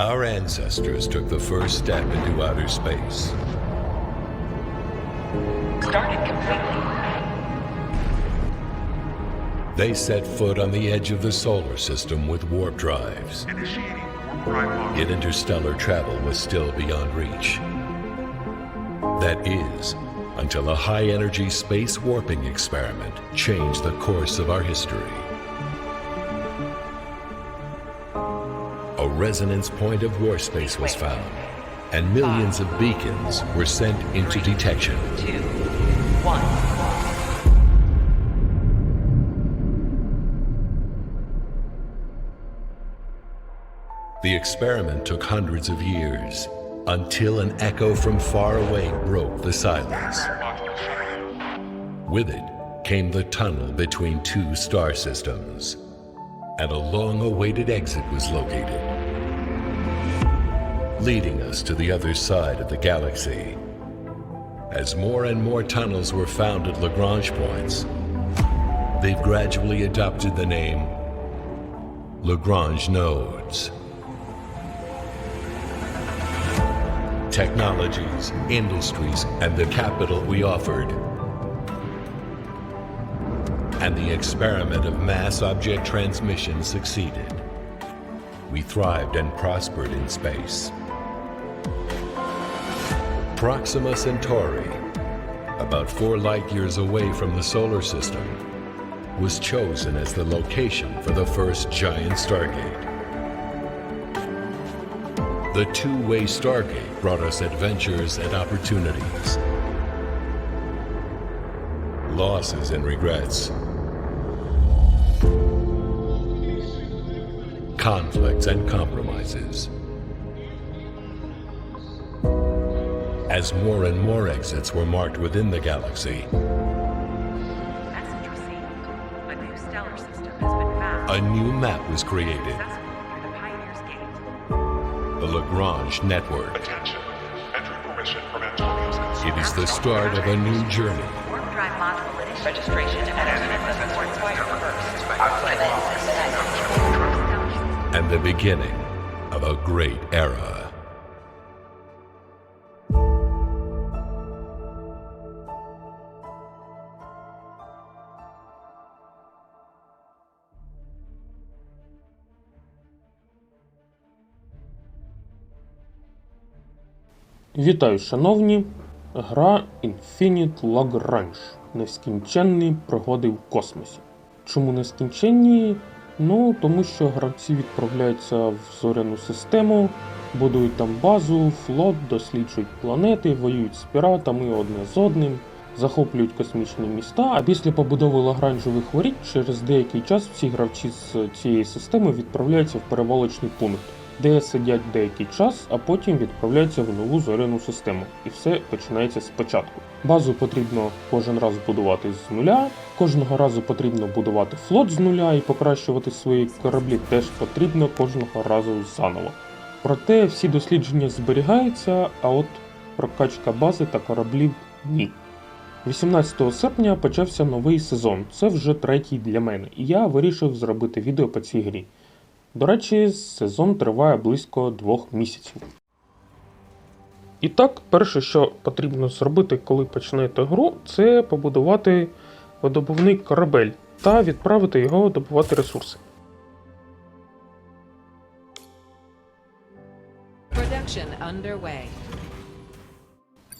Our ancestors took the first step into outer space. Started completely. They set foot on the edge of the solar system with warp drives. Initiating warp drive. Yet interstellar travel was still beyond reach. That is, until a high energy space warping experiment changed the course of our history. A resonance point of war space was found, and millions of beacons were sent into detection. Two, one. The experiment took hundreds of years until an echo from far away broke the silence. With it came the tunnel between two star systems, and a long awaited exit was located, leading us to the other side of the galaxy. As more and more tunnels were found at Lagrange points, they've gradually adopted the name Lagrange nodes. Technologies, industries, and the capital we offered and the experiment of mass object transmission succeeded. We thrived and prospered in space. Proxima Centauri, about four light years away from the solar system, was chosen as the location for the first giant Stargate. The two way Stargate brought us adventures and opportunities, losses and regrets, conflicts and compromises. As more and more exits were marked within the galaxy, A new stellar system has been found. a new map was created the Pioneer's Gate. the Lagrange Network. Attention. Entry permission from Antonio's It is the start of a new journey, Warp drive module initiated. Registration and support required first. and the beginning of a great era. Вітаю, шановні! Гра Infinite Lagrange. Нескінченні пригоди в космосі. Чому нескінченні? Ну, тому що гравці відправляються в зоряну систему, будують там базу, флот, досліджують планети, воюють з піратами одне з одним, захоплюють космічні міста, а після побудови лагранжевих воріт через деякий час всі гравці з цієї системи відправляються в перевалочний пункт де сидять деякий час, а потім відправляються в нову зоряну систему, і все починається спочатку. Базу потрібно кожен раз будувати з нуля, кожного разу потрібно будувати флот з нуля і покращувати свої кораблі теж потрібно кожного разу заново. Проте всі дослідження зберігаються, а от прокачка бази та кораблів ні. 18 серпня почався новий сезон. Це вже третій для мене, і я вирішив зробити відео по цій грі. До речі, сезон триває близько двох місяців. І так, перше, що потрібно зробити, коли почнете гру, це побудувати видобувний корабель та відправити його добувати ресурси.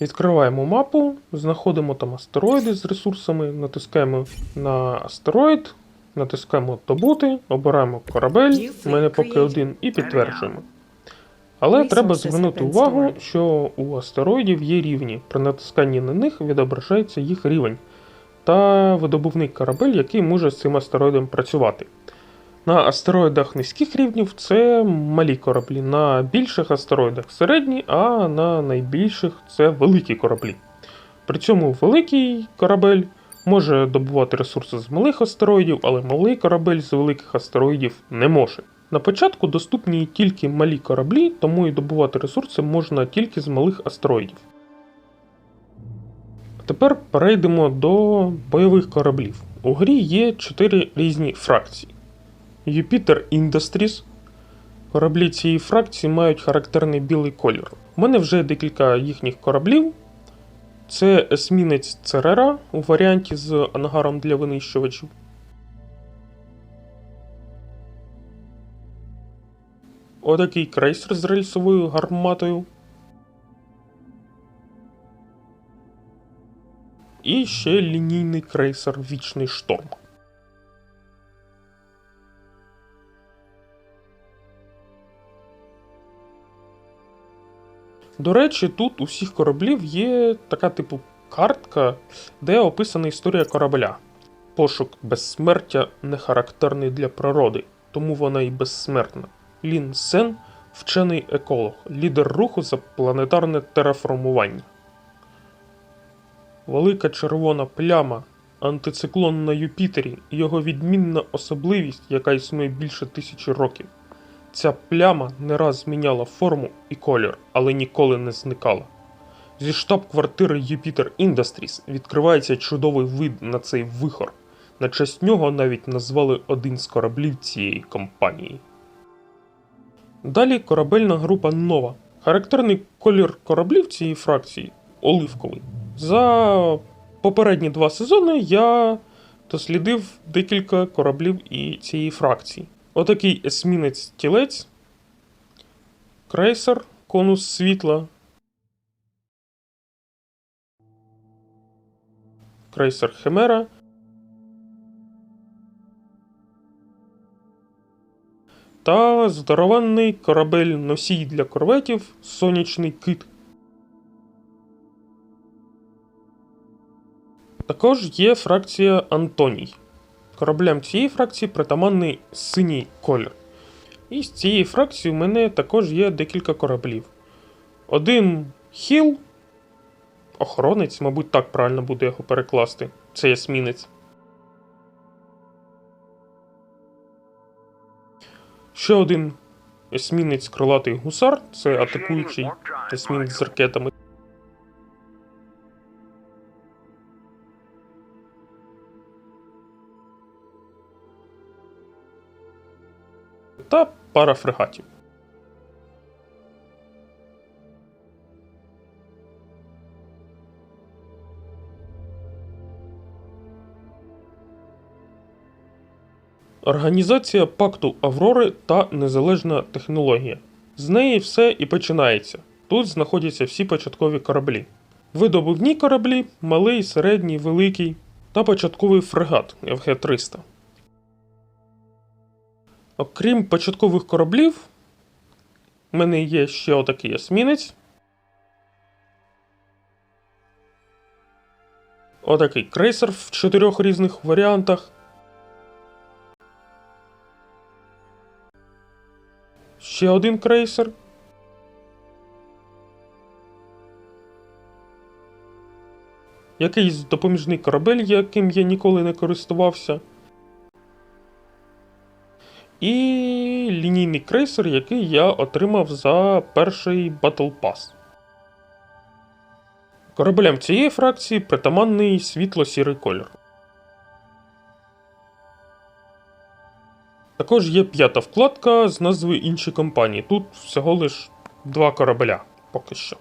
Відкриваємо мапу, знаходимо там астероїди з ресурсами, натискаємо на астероїд, натискаємо добути, обираємо корабель, у мене поки один, і підтверджуємо. Але треба звернути увагу, що у астероїдів є рівні. При натисканні на них відображається їх рівень та видобувний корабель, який може з цим астероїдом працювати. На астероїдах низьких рівнів це малі кораблі, на більших астероїдах середні, а на найбільших це великі кораблі. При цьому великий корабель може добувати ресурси з малих астероїдів, але малий корабель з великих астероїдів не може. На початку доступні тільки малі кораблі, тому і добувати ресурси можна тільки з малих астероїдів. Тепер перейдемо до бойових кораблів. У грі є чотири різні фракції: Jupiter Industries, Кораблі цієї фракції мають характерний білий колір. У мене вже декілька їхніх кораблів. Це есмінець Церера у варіанті з ангаром для винищувачів. Отакий крейсер з рельсовою гарматою. І ще лінійний крейсер Вічний шторм. До речі, тут у всіх кораблів є така типу картка, де описана історія корабля. Пошук безсмертя не характерний для природи, тому вона і безсмертна. Лін Сен вчений еколог, лідер руху за планетарне тераформування. Велика червона пляма, антициклон на Юпітері і його відмінна особливість, яка існує більше тисячі років. Ця пляма не раз зміняла форму і колір, але ніколи не зникала. Зі штаб-квартири Jupiter Industries відкривається чудовий вид на цей вихор. На честь нього навіть назвали один з кораблів цієї компанії. Далі корабельна група Нова. Характерний колір кораблів цієї фракції оливковий. За попередні два сезони я дослідив декілька кораблів і цієї фракції. Отакий есмінець тілець, крейсер, конус світла, крейсер Химера. Та здорований корабель носій для корветів Сонячний кит. Також є фракція Антоній. Кораблям цієї фракції притаманний синій колір. І з цієї фракції у мене також є декілька кораблів. Один хіл, охоронець, мабуть, так правильно буде його перекласти. Це есмінець. Ще один есмінець крилатий гусар це атакуючий есмінець з ракетами. Та пара фрегатів. Організація пакту Аврори та незалежна технологія. З неї все і починається. Тут знаходяться всі початкові кораблі. Видобувні кораблі, малий, середній, великий та початковий фрегат ФГ-300. Окрім початкових кораблів, у мене є ще отакий есмінець. Отакий крейсер в чотирьох різних варіантах. Ще один крейсер. Якийсь допоміжний корабель, яким я ніколи не користувався. І лінійний крейсер, який я отримав за перший Battle Pass. Кораблям цієї фракції притаманний світло-сірий колір. Також є п'ята вкладка з назвою інші компанії. Тут всього лиш два корабля поки що.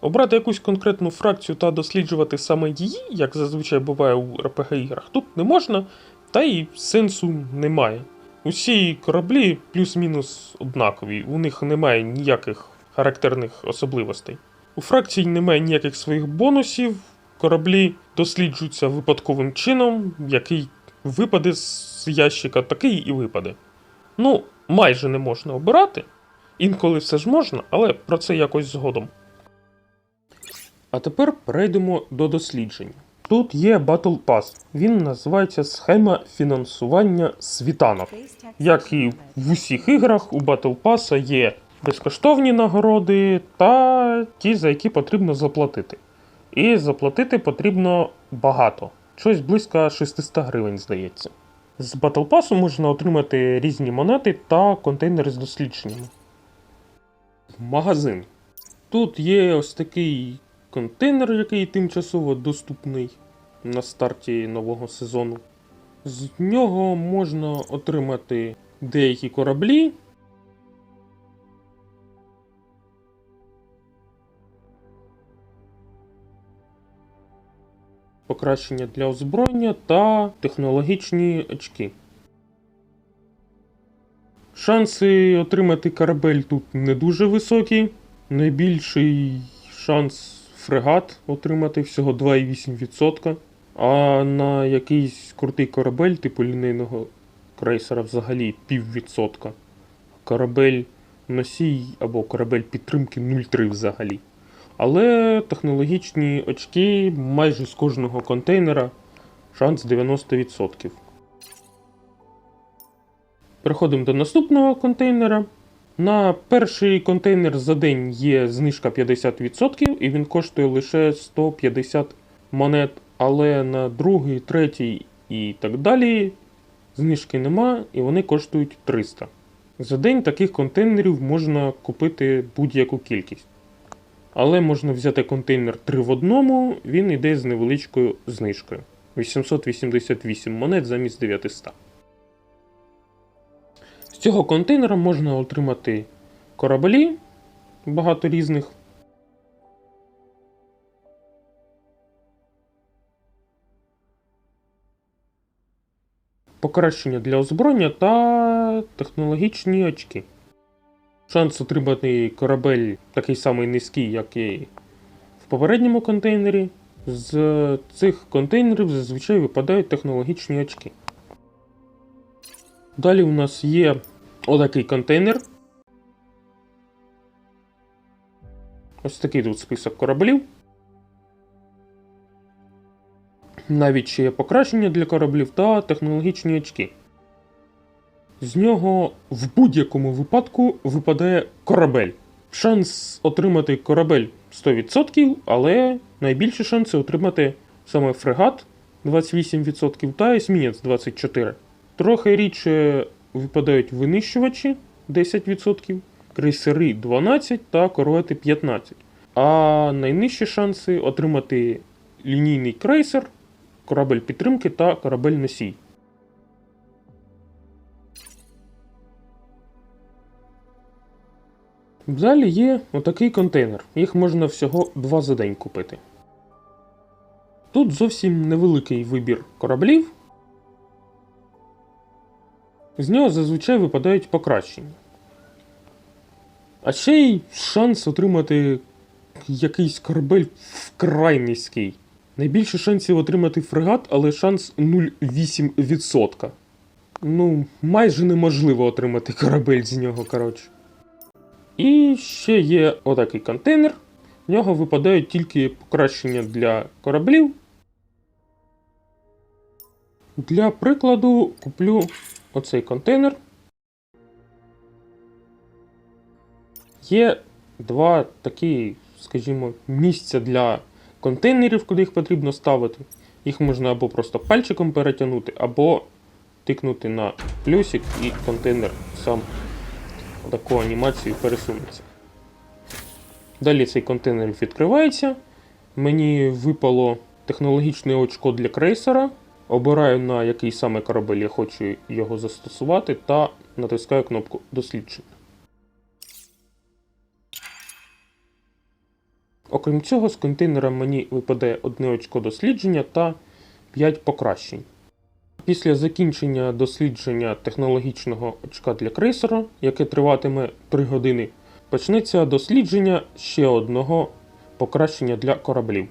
Обрати якусь конкретну фракцію та досліджувати саме її, як зазвичай буває у RPG іграх, тут не можна, та й сенсу немає. Усі кораблі плюс-мінус однакові, у них немає ніяких характерних особливостей. У фракцій немає ніяких своїх бонусів, кораблі досліджуються випадковим чином, який випаде з ящика, такий і випаде. Ну, майже не можна обирати. Інколи все ж можна, але про це якось згодом. А тепер перейдемо до досліджень. Тут є Battle Pass. Він називається Схема фінансування світанок. Як і в усіх іграх, у Battle Pass є безкоштовні нагороди та ті, за які потрібно заплатити. І заплатити потрібно багато. Щось близько 600 гривень, здається. З Battle Pass можна отримати різні монети та контейнери з дослідженнями. Магазин. Тут є ось такий контейнер, який тимчасово доступний на старті нового сезону. З нього можна отримати деякі кораблі. Покращення для озброєння та технологічні очки. Шанси отримати корабель тут не дуже високі. Найбільший шанс фрегат отримати всього 2,8%. А на якийсь крутий корабель, типу лінейного крейсера, взагалі піввідсотка. Корабель носій або корабель підтримки 0,3 взагалі. Але технологічні очки майже з кожного контейнера шанс 90%. Переходимо до наступного контейнера. На перший контейнер за день є знижка 50% і він коштує лише 150 монет. Але на другий, третій і так далі знижки нема, і вони коштують 300. За день таких контейнерів можна купити будь-яку кількість. Але можна взяти контейнер 3 в одному, він йде з невеличкою знижкою. 888 монет замість 900. Цього контейнера можна отримати кораблі багато різних. Покращення для озброєння та технологічні очки. Шанс отримати корабель такий самий низький, як і в попередньому контейнері. З цих контейнерів зазвичай випадають технологічні очки. Далі у нас є отакий контейнер. Ось такий тут список кораблів. Навіть ще є покращення для кораблів та технологічні очки. З нього в будь-якому випадку випадає корабель. Шанс отримати корабель 100%, але найбільші шанси отримати саме фрегат 28% та есмінець 24%. Трохи рідше випадають винищувачі 10%, крейсери 12% та корвети 15%. А найнижчі шанси отримати лінійний крейсер, корабель підтримки та корабель носій. Далі є отакий контейнер. Їх можна всього два за день купити. Тут зовсім невеликий вибір кораблів. З нього зазвичай випадають покращення. А ще й шанс отримати якийсь корабель вкрай низький. Найбільше шансів отримати фрегат, але шанс 0,8%. Ну, майже неможливо отримати корабель з нього, коротше. І ще є отакий контейнер. В нього випадають тільки покращення для кораблів. Для прикладу куплю оцей контейнер. Є два такі, скажімо, місця для контейнерів, куди їх потрібно ставити. Їх можна або просто пальчиком перетягнути, або тикнути на плюсик і контейнер сам таку анімацію пересунеться. Далі цей контейнер відкривається. Мені випало технологічне очко для крейсера. Обираю на який саме корабель я хочу його застосувати та натискаю кнопку дослідження. Окрім цього, з контейнера мені випадає одне очко дослідження та 5 покращень. Після закінчення дослідження технологічного очка для крейсера, яке триватиме 3 години, почнеться дослідження ще одного покращення для кораблів.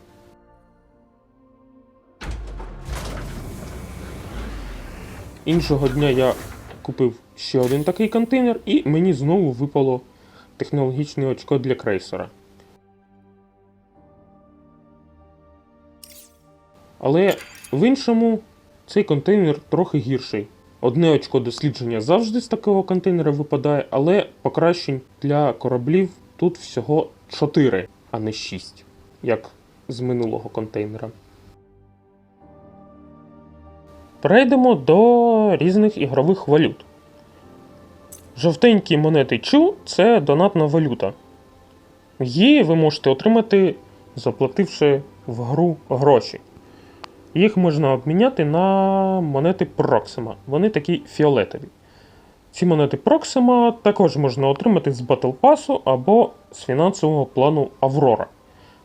Іншого дня я купив ще один такий контейнер, і мені знову випало технологічне очко для крейсера. Але в іншому цей контейнер трохи гірший. Одне очко дослідження завжди з такого контейнера випадає, але покращень для кораблів тут всього 4, а не 6, як з минулого контейнера. Перейдемо до різних ігрових валют. Жовтенькі монети Чу це донатна валюта. Її ви можете отримати, заплативши в гру гроші. Їх можна обміняти на монети Proxima. Вони такі фіолетові. Ці монети Proxima також можна отримати з Battle Pass або з фінансового плану Аврора.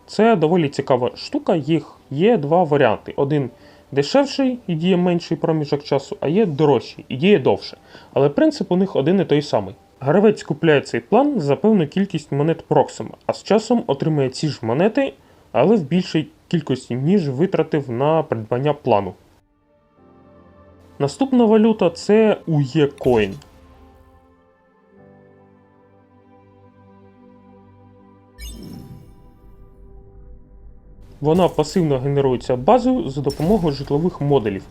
Це доволі цікава штука, їх є два варіанти. Один дешевший і діє менший проміжок часу, а є дорожчий і діє довше. Але принцип у них один і той самий. Гравець купляє цей план за певну кількість монет Proxima, а з часом отримує ці ж монети, але в більшій кількості, ніж витратив на придбання плану. Наступна валюта це UECoin. Вона пасивно генерується базою за допомогою житлових модулів.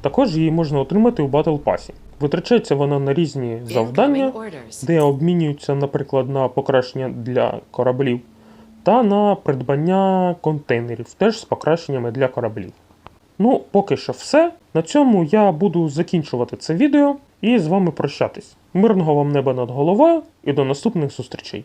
Також її можна отримати у Battle Pass. Витрачається вона на різні завдання, де обмінюються, наприклад, на покращення для кораблів, та на придбання контейнерів, теж з покращеннями для кораблів. Ну, поки що все. На цьому я буду закінчувати це відео і з вами прощатись. Мирного вам неба над головою і до наступних зустрічей!